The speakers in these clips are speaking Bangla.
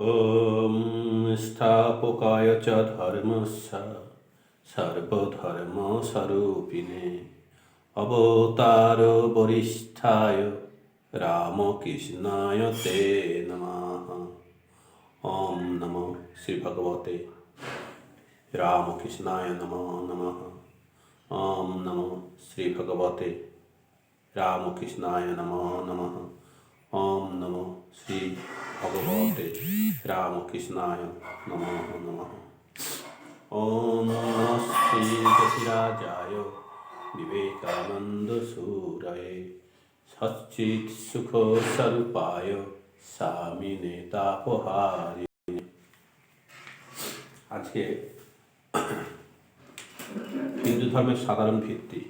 ॐ स्थापकाय च धर्मस्य सर्वधर्मस्वरूपिणे अवतारो वरिष्ठाय रामकृष्णाय ते नमः ॐ नमो श्रीभगवते रामकृष्णाय नमो नमः ॐ नमो श्रीभगवते रामकृष्णाय नमो नमः ॐ नमो श्री ভগবতে রামকৃষ্ণায় নম নম ওম শ্রীরাজায় বিবেকানন্দ সূরয়ে সচ্চিৎ সুখ স্বরূপায় স্বামিনে তাপহারি আজকে হিন্দু ধর্মের সাধারণ ভিত্তি।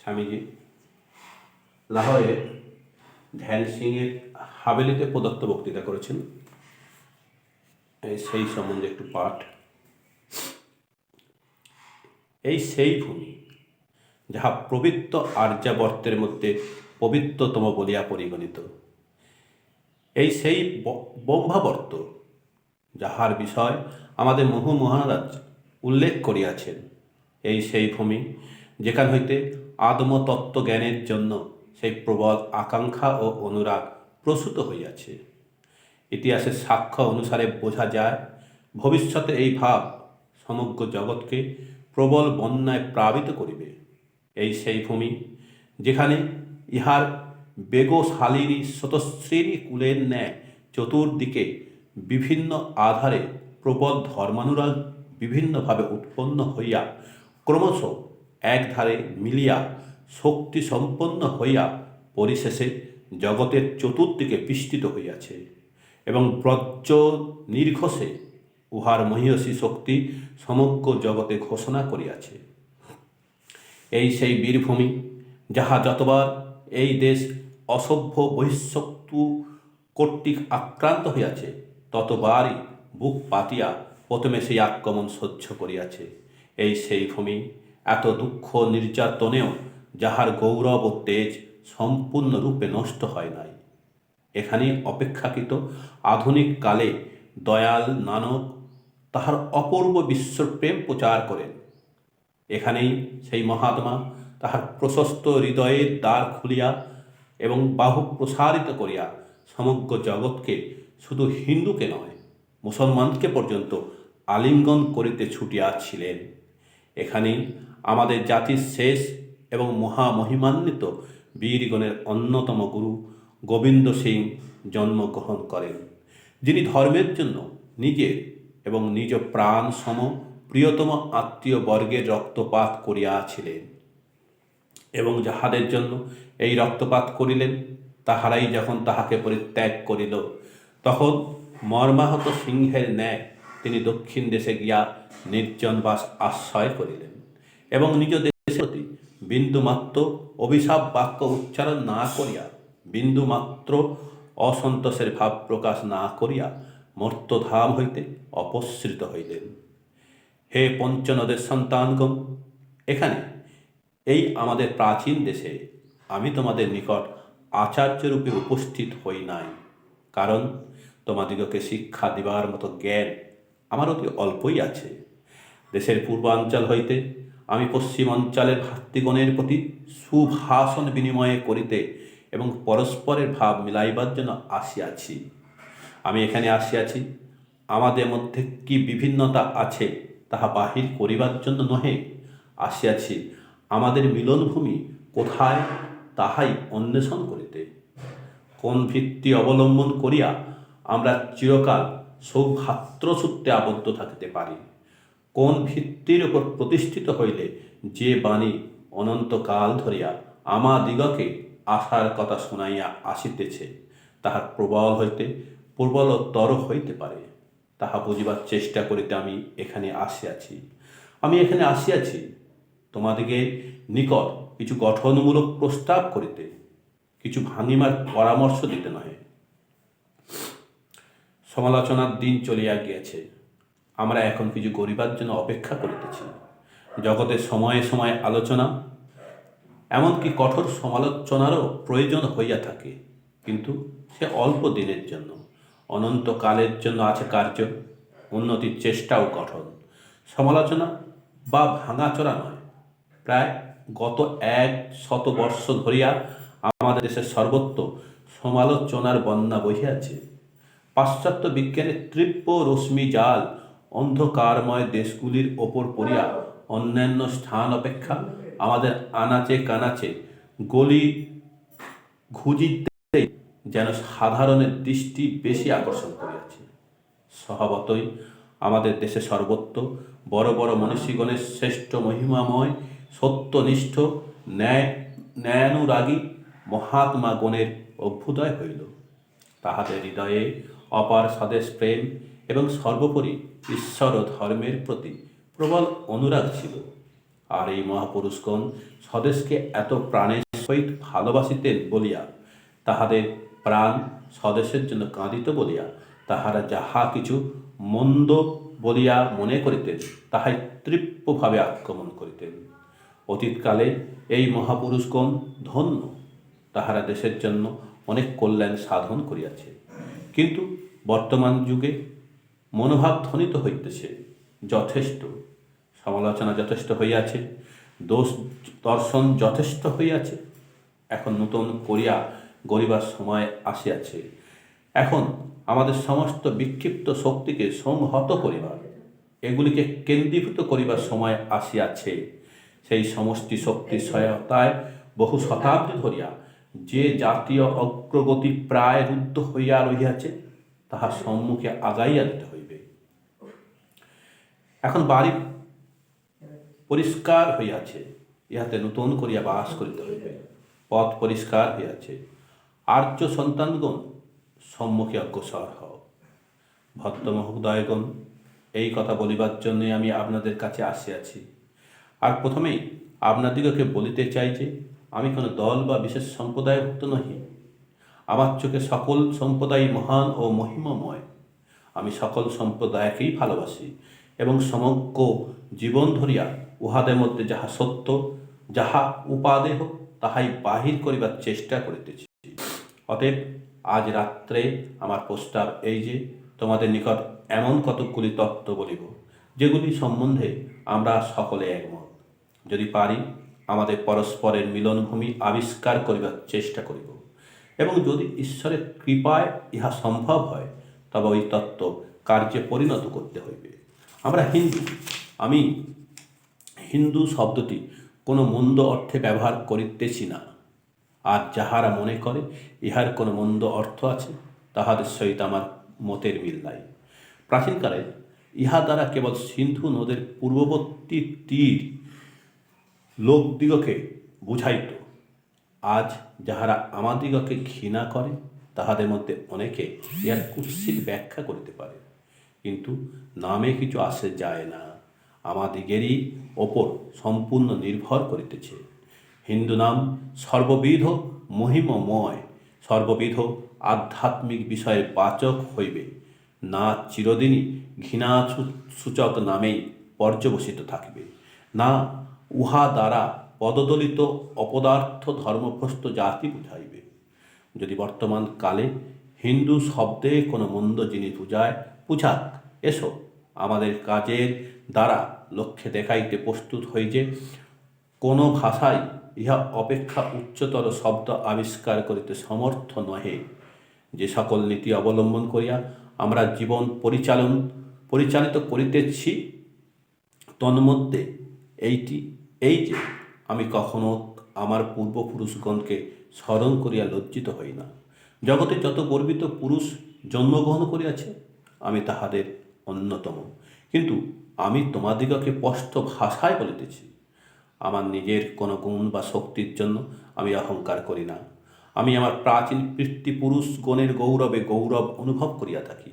স্বামীজি লাহোরে ধ্যান সিংয়ের হাভেলিতে প্রদত্ত বক্তৃতা করেছেন। সেই সম্বন্ধে একটু পাঠ। এই সেই ভূমি, যাহা পবিত্র আর্যাবর্তের মধ্যে পবিত্রতম বলিয়া পরিগণিত। এই সেই ব্রহ্মাবর্ত, যাহার বিষয় আমাদের মহু মহারাজ উল্লেখ করিয়াছেন। এই সেই ভূমি, যেখান হইতে আত্মতত্ত্ব জ্ঞানের জন্য সেই প্রবল আকাঙ্ক্ষা ও অনুরাগ প্রসূত হইয়াছে। ইতিহাসের সাক্ষ্য অনুসারে বোঝা যায়, ভবিষ্যতে এই ভাব সমগ্র জগৎকে প্রবল বন্যায় প্লাবিত করিবে। এই সেই ভূমি যেখানে ইহার বেগশালিনী স্বতশ্রী কুলের ন্যায় চতুর্দিকে বিভিন্ন আধারে প্রবল ধর্মানুরাগ বিভিন্নভাবে উৎপন্ন হইয়া ক্রমশ একধারে মিলিয়া শক্তি সম্পন্ন হইয়া পরিশেষে জগতের চতুর্দিকে বিস্তৃত হইয়াছে এবং ব্রজ নির্ঘোষে উহার মহিয়সী শক্তি সমগ্র জগতে ঘোষণা করিয়াছে। এই সেই বীরভূমি যাহা যতবার এই দেশ অসভ্য বহিঃশক্তু কর্তৃক আক্রান্ত হইয়াছে, ততবারই বুক পাতিয়া প্রথমে সেই আক্রমণ সহ্য করিয়াছে। এই সেই ভূমি এত দুঃখ নির্যাতনেও যাহার গৌরব ও তেজ সম্পূর্ণরূপে নষ্ট হয় নাই। এখানে অপেক্ষাকৃত আধুনিক কালে দয়াল নানক তাহার অপূর্ব বিশ্বপ্রেম প্রচার করেন। এখানেই সেই মহাত্মা তাহার প্রশস্ত হৃদয়ের দ্বার খুলিয়া এবং বাহু প্রসারিত করিয়া সমগ্র জগৎকে শুধু হিন্দুকে নয়, মুসলমানকে পর্যন্ত আলিঙ্গন করিতে ছুটিয়াছিলেন। এখানেই আমাদের জাতির শেষ এবং মহামহিমান্বিত বীরগণের অন্যতম গুরু গোবিন্দ সিং জন্মগ্রহণ করেন। যিনি ধর্মের জন্য নিজের এবং নিজ প্রাণ সম প্রিয়তম আত্মীয় বর্গের রক্তপাত করিয়াছিলেন এবং যাহাদের জন্য এই রক্তপাত করিলেন, তাহারাই যখন তাহাকে পরিত্যাগ করিল, তখন মর্মাহত সিংহের ন্যায় তিনি দক্ষিণ দেশে গিয়া নির্জনবাস আশ্রয় করিলেন এবং নিজ দেশের প্রতি বিন্দুমাত্র অভিশাপ বাক্য উচ্চারণ না করিয়া, বিন্দুমাত্র অসন্তোষের ভাব প্রকাশ না করিয়া মর্তধাম হইতে অপসৃত হইলেন। হে পঞ্চনদের সন্তানগণ, এখানে এই আমাদের প্রাচীন দেশে আমি তোমাদের নিকট আচার্যরূপে উপস্থিত হই নাই, কারণ তোমাদিগকে শিক্ষা দিবার মতো জ্ঞান আমার অতি অল্পই আছে। দেশের পূর্বাঞ্চল হইতে আমি পশ্চিমাঞ্চলের ভাতৃগণের প্রতি সুভাষণ বিনিময় করিতে এবং পরস্পরের ভাব মিলাইবার জন্য আসিয়াছি। আমি এখানে আসিয়াছি। আমাদের মধ্যে কি বিভিন্নতা আছে, তাহা বাহির করিবার জন্য নহে। আসিয়াছি। আমাদের মিলনভূমি কোথায়, তাহাই অন্বেষণ করিতে। কোন ভিত্তি অবলম্বন করিয়া আমরা চিরকাল সৌভাত্রসূত্রে আবদ্ধ থাকিতে পারি। কোন ভিত্তির উপর প্রতিষ্ঠিত হইলে যে বাণী অনন্তকাল ধরিয়া আমাদিগকে আশার কথা শুনাইয়া আসিতেছে, তাহার প্রবল হইতে প্রবলতর হইতে পারে। তাহা বুঝিবার চেষ্টা করিতে আমি এখানে আসিয়াছি। আমি এখানে আসিয়াছি তোমাদিকে নিকট কিছু গঠনমূলক প্রস্তাব করিতে, কিছু ভাঙিমার পরামর্শ দিতে নহে। সমালোচনার দিন চলিয়া গিয়াছে। আমরা এখন কিছু করিবার জন্য অপেক্ষা করিতেছি। জগতের সময়ে সময়ে আলোচনা, এমনকি কঠোর সমালোচনারও প্রয়োজন হইয়া থাকে। কিন্তু সে অল্প দিনের জন্য, অনন্তকালের জন্য আছে কার্য, উন্নতির চেষ্টাও গঠন সমালোচনা বা ভাঙাচোরা নয়। প্রায় গত এক শত বর্ষ ধরিয়া আমাদের দেশের সর্বত্র সমালোচনার বন্যা বহিয়াছে। পাশ্চাত্য বিজ্ঞানের তীব্র রশ্মি জাল অন্ধকারময় দেশগুলির ওপর পড়িয়া অন্যান্য স্থান অপেক্ষা আমাদের আনাচে কানাচে গলি ঘুজিতে যেন সাধারণের দৃষ্টি বেশি আকর্ষণ করিয়াছে। স্বভাবতই আমাদের দেশে সর্বত্র বড় বড় মনীষীগণের শ্রেষ্ঠ মহিমাময়, সত্যনিষ্ঠ, ন্যায়, ন্যায়ানুরাগী মহাত্মা গণের অভ্যুদয় হইল। তাহাদের হৃদয়ে অপার স্বদেশ প্রেম এবং সর্বোপরি ঈশ্বর ও ধর্মের প্রতি প্রবল অনুরাগ ছিল। আর এই মহাপুরুষগণ স্বদেশকে এত প্রাণের সহিত ভালোবাসিতেন বলিয়া, তাহাদের প্রাণ স্বদেশের জন্য কাঁদিত বলিয়া, তাহারা যাহা কিছু মন্দ বলিয়া মনে করিতেন, তাহাই তৃপ্তভাবে আক্রমণ করিতেন। অতীতকালে এই মহাপুরুষগণ ধন্য, তাহারা দেশের জন্য অনেক কল্যাণ সাধন করিয়াছে। কিন্তু বর্তমান যুগে মনোভাব ধ্বনিত হইতেছে। যথেষ্ট। সমালোচনা যথেষ্ট হইয়াছে। দোষ দর্শন যথেষ্ট হইয়াছে। এখন নূতন করিয়া গরিবার সময় আসিয়াছে। এখন আমাদের সমস্ত বিক্ষিপ্ত শক্তিকে সংহত করিবার, এগুলিকে কেন্দ্রীভূত করিবার সময় আসিয়াছে। সেই সমষ্টি শক্তির সহায়তায় বহু শতাব্দী ধরিয়া যে জাতীয় অগ্রগতি প্রায় রুদ্ধ হইয়া রহিয়াছে তাহার সম্মুখে আগাইয়া দিতে হইবে। এখন বাড়ি পরিষ্কার হইয়াছে, ইহাতে নূতন করিয়া বাস করিতে হইবে। পথ পরিষ্কার হইয়াছে। আর্য সন্তানগণ সম্মুখে অগ্রসর হও। ভক্ত মহোদয়গণ, এই কথা বলিবার জন্যে আমি আপনাদের কাছে আসিয়াছি। আর প্রথমেই আপনাদিগকে বলিতে চাই যে, আমি কোনো দল বা বিশেষ সম্প্রদায়ভুক্ত নহি। আমার চোখে সকল সম্প্রদায় মহান ও মহিমাময়। আমি সকল সম্প্রদায়কেই ভালোবাসি এবং সমগ্র জীবন ধরিয়া উহাদের মধ্যে যাহা সত্য, যাহা উপাদেহ, তাহাই বাহির করিবার চেষ্টা করিতেছি। অতএব আজ রাত্রে আমার প্রস্তাব এই যে, তোমাদের নিকট এমন কতকগুলি তত্ত্ব বলিব, যেগুলি সম্বন্ধে আমরা সকলে একমত। যদি পারি, আমাদের পরস্পরের মিলনভূমি আবিষ্কার করিবার চেষ্টা করিব। এবং যদি ঈশ্বরের কৃপায় ইহা সম্ভব হয়, তবে ওই তত্ত্ব কার্যে পরিণত করতে হইবে। আমরা হিন্দু, আমি হিন্দু শব্দটি কোনো মন্দ অর্থে ব্যবহার করিতেছি না। আর যাহারা মনে করে ইহার কোনো মন্দ অর্থ আছে, তাহাদের সহিত আমার মতের মিল নাই। প্রাচীনকালে ইহা দ্বারা কেবল সিন্ধু নদের পূর্ববর্তী তীর লোকদিগকে বুঝাইত আজ যাহারা আমাদিগকে ঘৃণা করে, তাহাদের মধ্যে অনেকে ইহার কুৎসিত ব্যাখ্যা করিতে পারে। কিন্তু নামে কিছু আসে যায় না। আমাদিগেরই ওপর সম্পূর্ণ নির্ভর করিতেছে। হিন্দু নাম সর্ববিধ মহিমময়, সর্ববিধ আধ্যাত্মিক বিষয়ের বাচক হইবে। না চিরদিনই ঘৃণা সূচক নামেই পর্যবসিত থাকবে। না উহা দ্বারা পদদলিত অপদার্থ ধর্মভ্রষ্ট জাতি বুঝাইবে যদি বর্তমান কালে হিন্দু শব্দে কোনো মন্দ জিনিস বুঝায়, বুঝাক, এসো, আমাদের কাজের দ্বারা লক্ষ্যে দেখাইতে প্রস্তুত হই যে, কোনো ভাষায় ইহা অপেক্ষা উচ্চতর শব্দ আবিষ্কার করিতে সমর্থ নহে। যে সকল নীতি অবলম্বন করিয়া আমরা জীবন পরিচালন, পরিচালিত করিতেছি, তন্মধ্যে এইটি, এই যে আমি কখনো আমার পূর্বপুরুষগণকে স্মরণ করিয়া লজ্জিত হই না। জগতে যত গর্বিত পুরুষ জন্মগ্রহণ করিয়াছে, আমি তাহাদের অন্যতম। কিন্তু আমি তোমাদিগকে স্পষ্ট ভাষায় বলিতেছি, আমার নিজের কোনো গুণ বা শক্তির জন্য আমি অহংকার করি না। আমি আমার প্রাচীন পিতৃপুরুষ গণের গৌরবে গৌরব অনুভব করিয়া থাকি।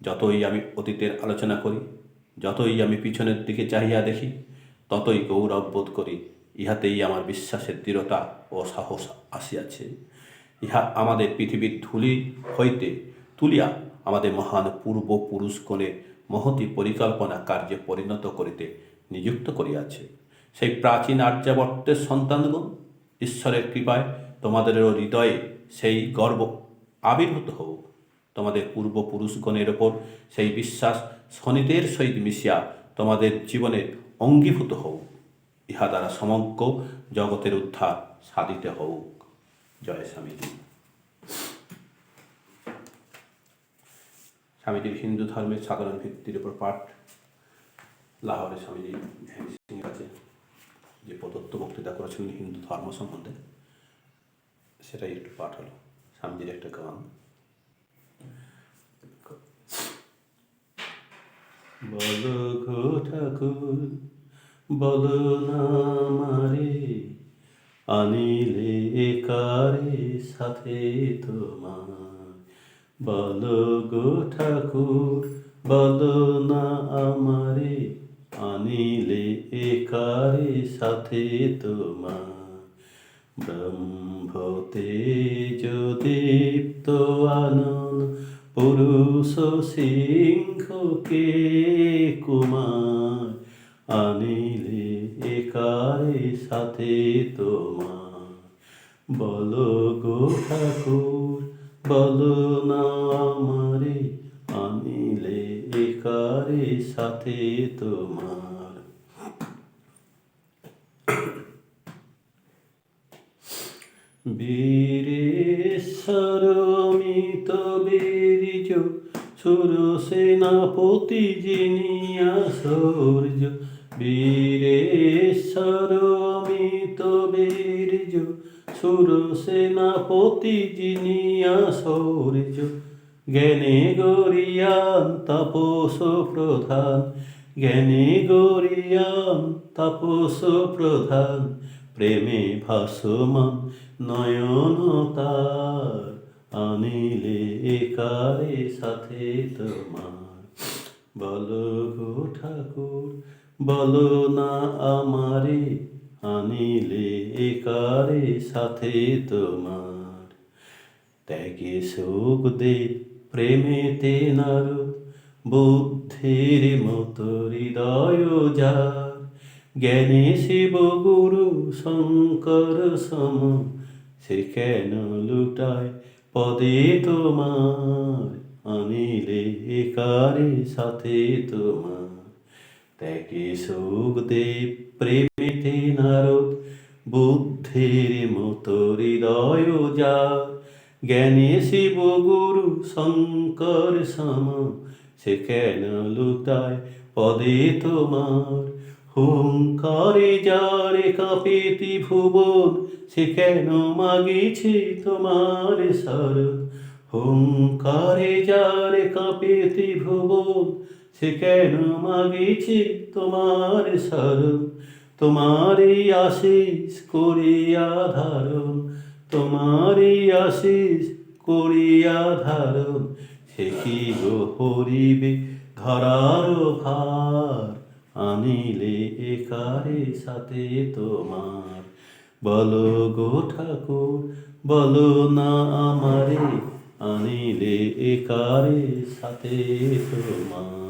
যতই আমি অতীতের আলোচনা করি, যতই আমি পিছনের দিকে চাহিয়া দেখি, ততই গৌরব বোধ করি ইহাতেই আমার বিশ্বাসের দৃঢ়তা ও সাহস আসিয়াছে। ইহা আমাদের পৃথিবীর ধূলি হইতে তুলিয়া আমাদের মহান পূর্বপুরুষগণের মহতি পরিকল্পনা কার্যে পরিণত করিতে নিযুক্ত করিয়াছে। সেই প্রাচীন আর্যাবর্তের সন্তানগণ, ঈশ্বরের কৃপায় তোমাদেরও হৃদয়ে সেই গর্ব আবির্ভূত হোক। তোমাদের পূর্বপুরুষগণের ওপর সেই বিশ্বাস শনিদের সহিত মিশিয়া তোমাদের জীবনে অঙ্গীভূত হোক। ইহা দ্বারা সমগ্র জগতের উদ্ধার সাধিত হোক জয় স্বামীজি। স্বামীজির হিন্দু ধর্মের সাধারণ ভিত্তির উপর পাঠ। লাহোরে স্বামীজি সিং কাছে যে প্রদত্ত বক্তৃতা করেছিলেন হিন্দু ধর্ম সম্বন্ধে, সেটাই একটু পাঠ হলো। স্বামীজির একটা গান। বলো ঠাকুর বলো না মারে আনিলে কারে সাথে তোমার? বলো গো ঠাকুর, বলো না আমারে, আনিলে কারে সাথে তোমার? ব্রহ্মতে দীপ্ত আনন, পুরুষ সিংহকে কুমার আনিলে একারে সাথে তোমার? বলো গো ঠাকুর, বলো না আমারে, আনিলে একারে সাথে তোমার? বীরেশ্বর অমিত বীর্য সুর সেনাপতি জিনিয়া সূর্য বীরেশ্বর অমিত বীর্য সুর সেনাপতি জিনিয়া সূর্য জ্ঞানে গরিয়ান তাপস প্রধান, জ্ঞানে গরিয়ান তাপস প্রধান। প্রেমে ভাসমান নয়ন তার, আনিলে একারে সাথে তোমার। বলো গো ঠাকুর বলো না আমারে, আনিলে একারে সাথে তোমার? ত্যাগে সুখ দে প্রেমেতে নারদ বুদ্ধির মতো হৃদয় যার। জ্ঞানে শিব গুরু শঙ্কর সম, সে কেন লুটায় পদে তোমার? আনিলে একারে সাথে তোমার? ত্যাগে সুখ দে প্রেমেতে নারদ বুদ্ধির মতো হৃদয় যা জ্ঞানী শিব গুরু শঙ্কর সম সে কেন লুটায় পদে তোমার হুঙ্কারে যারে কাঁপেতি ভুবন সে কেন মাগিছে তোমার শরণ হুঙ্কারে যারে কাঁপেতি ভুবন সে কেন মাগিছে তোমার শরণ তোমারই আশিস করিয়া ধারণ, তোমারই আশিস করিয়া ধারণ। সে কি গো হরিবে ধরার ভার আনিলে একারে সাথে তোমার। বলো গো ঠাকুর, বলো না আমারে, আনিলে একারে সাথে তোমার।